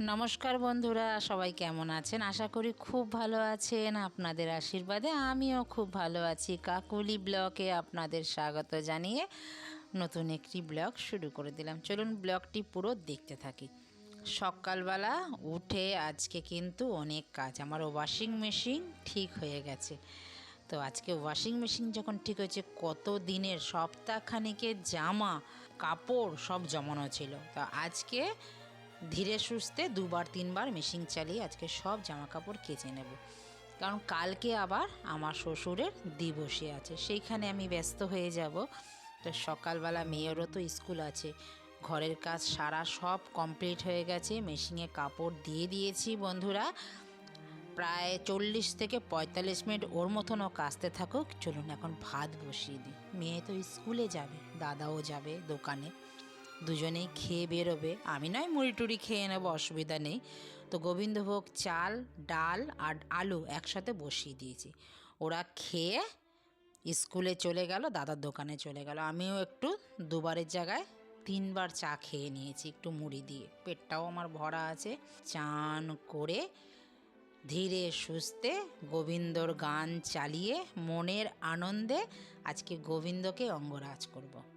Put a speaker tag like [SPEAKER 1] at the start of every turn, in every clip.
[SPEAKER 1] নমস্কার বন্ধুরা, সবাই কেমন আছেন? আশা করি খুব ভালো আছেন। আপনাদের আশীর্বাদে আমিও খুব ভালো আছি। কাকুলি ব্লকে আপনাদের স্বাগত জানিয়ে নতুন একটি ব্লগ শুরু করে দিলাম। চলুন ব্লগটি পুরো দেখতে থাকি। সকালবেলা উঠে আজকে কিন্তু অনেক কাজ। আমার ওয়াশিং মেশিন ঠিক হয়ে গেছে। তো আজকে ওয়াশিং মেশিন যখন ঠিক হয়েছে কত দিনের সপ্তাহখানিকের জামা, কাপড় সব জমানো ছিল। তো আজকে ধীরে সুস্থে দুবার, তিনবার মেশিন চালিয়ে আজকে সব জামা কাপড় কেচে নেব। কারণ কালকে আবার আমার শ্বশুরের দিবসে আছে, সেইখানে আমি ব্যস্ত হয়ে যাব। তো সকালবেলা মেয়েরও তো স্কুল আছে, ঘরের কাজ সারা সব কমপ্লিট হয়ে গেছে, মেশিনে কাপড় দিয়ে দিয়েছি বন্ধুরা। প্রায় চল্লিশ থেকে পঁয়তাল্লিশ মিনিট ওর মতন ও কাচতে থাকুক, চলুন এখন ভাত বসিয়ে দিই। মেয়ে তো স্কুলে যাবে, দাদাও যাবে দোকানে। দুজনেই খেয়ে বেরোবে। আমি নয় মুড়ি টুড়ি খেয়ে নেব, অসুবিধা নেই। তো গোবিন্দভোগ চাল, ডাল আর আলু একসাথে বসিয়ে দিয়েছি। ওরা খেয়ে স্কুলে চলে গেল, দাদার দোকানে চলে গেল। আমিও একটু দুবারের জায়গায় তিনবার চা খেয়ে নিয়েছি, একটু মুড়ি দিয়ে। পেটটাও আমার ভরা আছে। চান করে ধীরে সুস্থে গোবিন্দর গান চালিয়ে মনের আনন্দে আজকে গোবিন্দকে অঙ্গরাজ করব।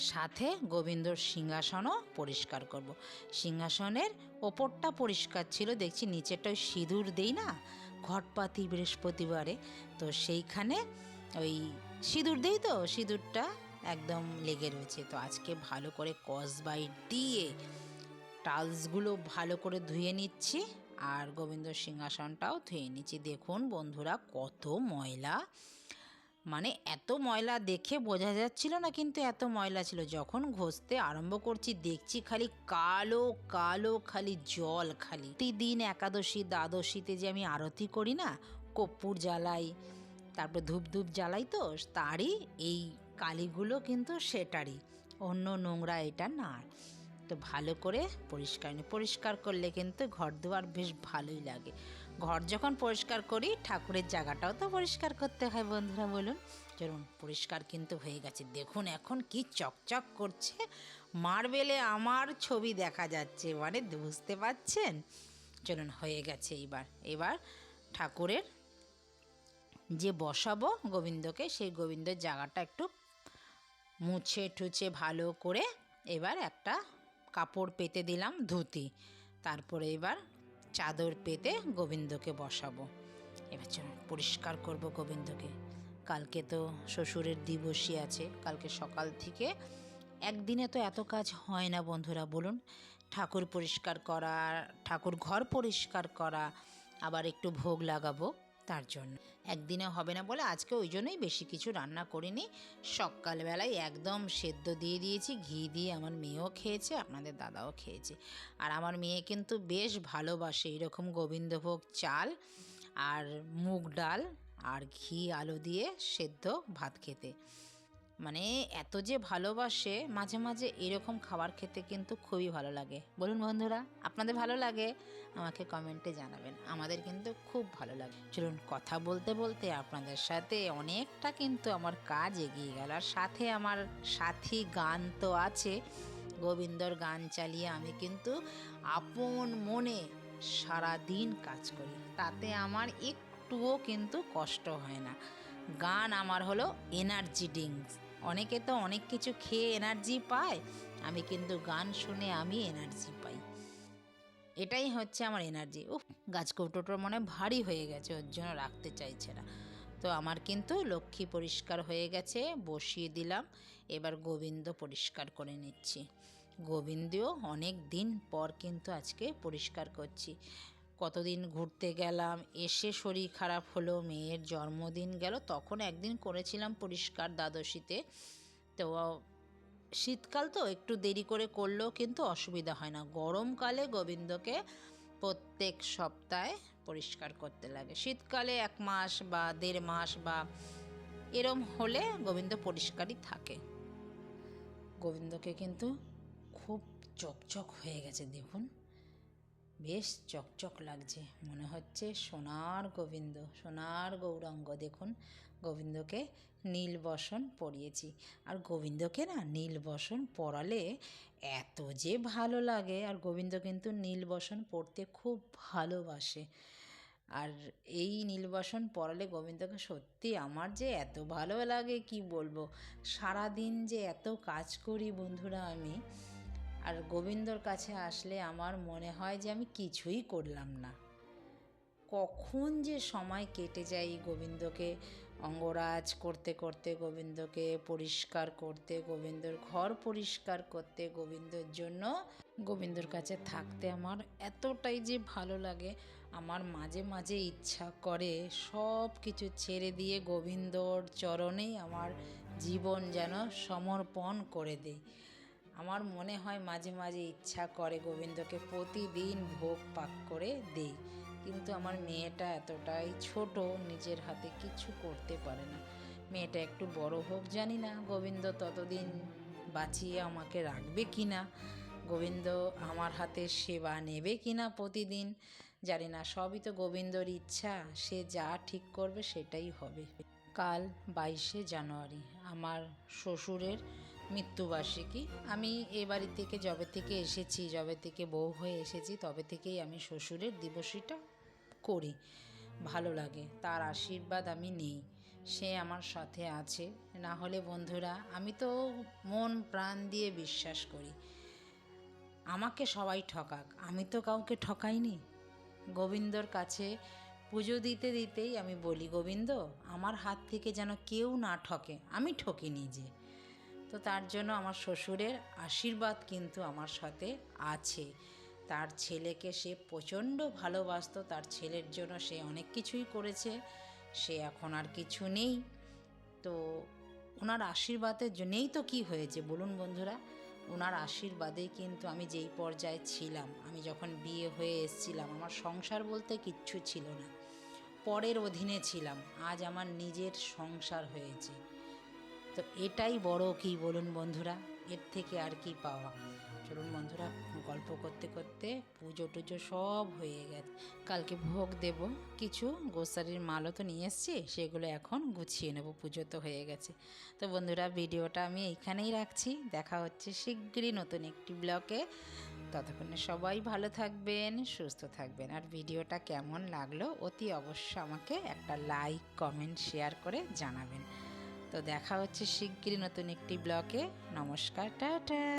[SPEAKER 1] সাথে গোবিন্দর সিংহাসনও পরিষ্কার করব। সিংহাসনের ওপরটা পরিষ্কার ছিল, দেখছি নিচেরটা ওই সিঁদুর দেই না? ঘটপাতি বৃহস্পতিবারে। তো সেইখানে ওই সিঁদুর দেই তো? সিঁদুরটা একদম লেগে রয়েছে। তো আজকে ভালো করে কসবাই দিয়ে টালসগুলো ভালো করে ধুয়ে নিচ্ছি আর গোবিন্দ সিংহাসনটাও ধুয়ে নিচ্ছি। দেখুন বন্ধুরা, কত ময়লা। মানে এত ময়লা দেখে বোঝা যাচ্ছিল না কিন্তু এত ময়লা ছিল। যখন ঘষতে আরম্ভ করছি, দেখছি খালি কালো কালো, খালি জল খালি। প্রতিদিন একাদশী, দ্বাদশীতে যে আমি আরতি করি না, কর্পূর জ্বালাই, তারপর ধূপ ধূপ জ্বালাই তো, তারই এই কালিগুলো কিন্তু সেটারই, অন্য নোংরা এটা না। তো ভালো করে পরিষ্কার পরিষ্কার করলে কিন্তু ঘর দুয়ার বেশ ভালোই লাগে। ঘর যখন পরিষ্কার করি, ঠাকুরের জায়গাটাও তো পরিষ্কার করতে হয় বন্ধুরা, বলুন। চলুন, পরিষ্কার কিন্তু হয়ে গেছে। দেখুন এখন কি চকচক করছে। মার্বেলে আমার ছবি দেখা যাচ্ছে মানে বুঝতে পারছেন চলুন, হয়ে গেছে এবার এবার ঠাকুরের যে বসাবো গোবিন্দকে, সেই গোবিন্দের জায়গাটা একটু মুছে টুছে ভালো করে এবার একটা কাপড় পেতে দিলাম ধুতি। তারপরে এবার চাদর পেতে গোবিন্দকে বসাবো। এবার চলো পরিষ্কার করব গোবিন্দকে। কালকে তো শ্বশুরের দিবসই আছে, কালকে সকাল থেকে একদিনে তো এত কাজ হয় না বন্ধুরা, বলুন। ঠাকুর পরিষ্কার করা, ঠাকুর ঘর পরিষ্কার করা, আবার একটু ভোগ লাগাবো। তার জন্য। একদিনে হবে না বলে আজকে ওই জন্যই বেশি কিছু রান্না করিনি। সকালবেলায় একদম সেদ্ধ দিয়ে দিয়েছি, ঘি দিয়ে আমার মেয়েও খেয়েছে, আপনাদের দাদাও খেয়েছে। আর আমার মেয়ে কিন্তু বেশ ভালোবাসে এরকম গোবিন্দভোগ চাল আর মুগ ডাল আর ঘি আলু দিয়ে সেদ্ধ ভাত খেতে। মানে এত যে ভালোবাসে, মাঝে মাঝে এরকম খাবার খেতে কিন্তু খুবই ভালো লাগে। বলুন বন্ধুরা, আপনাদের ভালো লাগে? আমাকে কমেন্টে জানাবেন। আমাদের কিন্তু খুব ভালো লাগে। চলুন, কথা বলতে বলতে আপনাদের সাথে অনেকটা কিন্তু আমার কাজ এগিয়ে গেল। আর সাথে আমার সাথী গান তো আছে। গোবিন্দর গান চালিয়ে আমি কিন্তু আপন মনে সারা দিন কাজ করি। তাতে আমার একটুও কিন্তু কষ্ট হয় না। গান আমার হলো এনার্জি ড্রিঙ্কস অনেকে তো অনেক কিছু খেয়ে এনার্জি পায়। আমি কিন্তু গান শুনে আমি এনার্জি পাই। এটাই হচ্ছে আমার এনার্জি উফ, গাছ কৌটোটোর মনে ভারী হয়ে গেছে, ওর জন্য রাখতে চাইছে না। তো আমার কিন্তু লক্ষ্মী পরিষ্কার হয়ে গেছে, বসিয়ে দিলাম। এবার গোবিন্দ পরিষ্কার করে নিচ্ছি। গোবিন্দও অনেক দিন পর কিন্তু আজকে পরিষ্কার করছি। কতদিন ঘুরতে গেলাম, এসে শরীর খারাপ হলো, মেয়ের জন্মদিন গেল, তখন একদিন করেছিলাম পরিষ্কার দ্বাদশীতে। তো শীতকাল তো একটু দেরি করে করলেও কিন্তু অসুবিধা হয় না। গরমকালে গোবিন্দকে প্রত্যেক সপ্তাহে পরিষ্কার করতে লাগে। শীতকালে এক মাস বা দেড় মাস বা এরম হলে গোবিন্দ পরিষ্কারই থাকে। গোবিন্দকে কিন্তু খুব চকচক হয়ে গেছে, দেখুন। বেশ চকচক লাগছে। মনে হচ্ছে সোনার গোবিন্দ, সোনার গৌরাঙ্গ। দেখুন, গোবিন্দকে নীল বসন পরিয়েছি। আর গোবিন্দকে না নীল বসন পরালে এত যে ভালো লাগে। আর গোবিন্দ কিন্তু নীল বসন পরতে খুব ভালোবাসে। আর এই নীলবাসন পরালে গোবিন্দকে সত্যি আমার যে এত ভালো লাগে, কি বলব? সারাদিন যে এত কাজ করি বন্ধুরা আমি আর গোবিন্দর কাছে আসলে আমার মনে হয় যে আমি কিছুই করলাম না। কখন যে সময় কেটে যায় গোবিন্দকে অঙ্গরাজ করতে করতে, গোবিন্দকে পরিষ্কার করতে, গোবিন্দর ঘর পরিষ্কার করতে, গোবিন্দর জন্য গোবিন্দর কাছে থাকতে আমার এতটাই যে ভালো লাগে, আমার মাঝে মাঝে ইচ্ছা করে সব কিছু ছেড়ে দিয়ে গোবিন্দর চরণেই আমার জীবন যেন সমর্পণ করে দেই আমার মনে হয় মাঝে মাঝে ইচ্ছা করে গোবিন্দকে প্রতিদিন ভোগ পাক করে দেই। কিন্তু আমার মেয়েটা এতটাই ছোট, নিজের হাতে কিছু করতে পারে না। মেয়েটা একটু বড় হোক, জানি না গোবিন্দ ততদিন বাঁচিয়ে আমাকে রাখবে কি না গোবিন্দ আমার হাতে সেবা নেবে কি না প্রতিদিন, জানি না। সবই তো গোবিন্দর ইচ্ছা, সে যা ঠিক করবে সেটাই হবে। কাল বাইশে জানুয়ারি, আমার শ্বশুরের মৃত্যুবার্ষিকী। আমি এ বাড়ি থেকে যবে থেকে এসেছি, যবে থেকে বউ হয়ে এসেছি, তবে থেকেই আমি শ্বশুরের দিবসীটা করি। ভালো লাগে, তার আশীর্বাদ আমি নেই, সে আমার সাথে আছে। না হলে বন্ধুরা, আমি তো মন প্রাণ দিয়ে বিশ্বাস করি। আমাকে সবাই ঠকাক, আমি তো কাউকে ঠকাইনি। গোবিন্দর কাছে পুজো দিতে দিতেই আমি বলি, গোবিন্দ, আমার হাত থেকে যেন কেউ না ঠকে। আমি ঠকি নিজে তো তার জন্য আমার শ্বশুরের আশীর্বাদ কিন্তু আমার সাথে আছে। তার ছেলেকে সে প্রচণ্ড ভালোবাসতো, তার ছেলের জন্য সে অনেক কিছুই করেছে, সে এখন আর কিছু নেই। তো ওনার আশীর্বাদের জন্যেই তো কি হয়েছে বলুন বন্ধুরা? ওনার আশীর্বাদেই কিন্তু আমি যেই পর্যায়ে ছিলাম। আমি যখন বিয়ে হয়ে এসেছিলাম, আমার সংসার বলতে কিচ্ছু ছিল না। পরের অধীনে ছিলাম। আজ আমার নিজের সংসার হয়েছে। তো এটাই বড় কি বলুন বন্ধুরা, এর থেকে আর কি পাওয়া। চলুন বন্ধুরা, গল্প করতে করতে পুজো টুজো সব হয়ে গেছে। কালকে ভোগ দেব, কিছু গোসারির মালও তো নিয়ে এসছি, সেগুলো এখন গুছিয়ে নেব, পুজো তো হয়ে গেছে। তো বন্ধুরা, ভিডিওটা আমি এইখানেই রাখছি, দেখা হচ্ছে শিগগিরই নতুন একটি ব্লকে ততক্ষণে সবাই ভালো থাকবেন, সুস্থ থাকবেন। আর ভিডিওটা কেমন লাগল অতি অবশ্য আমাকে একটা লাইক কমেন্ট শেয়ার করে জানাবেন। তো দেখা হচ্ছে শিগগিরই নতুন একটি ব্লকে নমস্কার টাটা।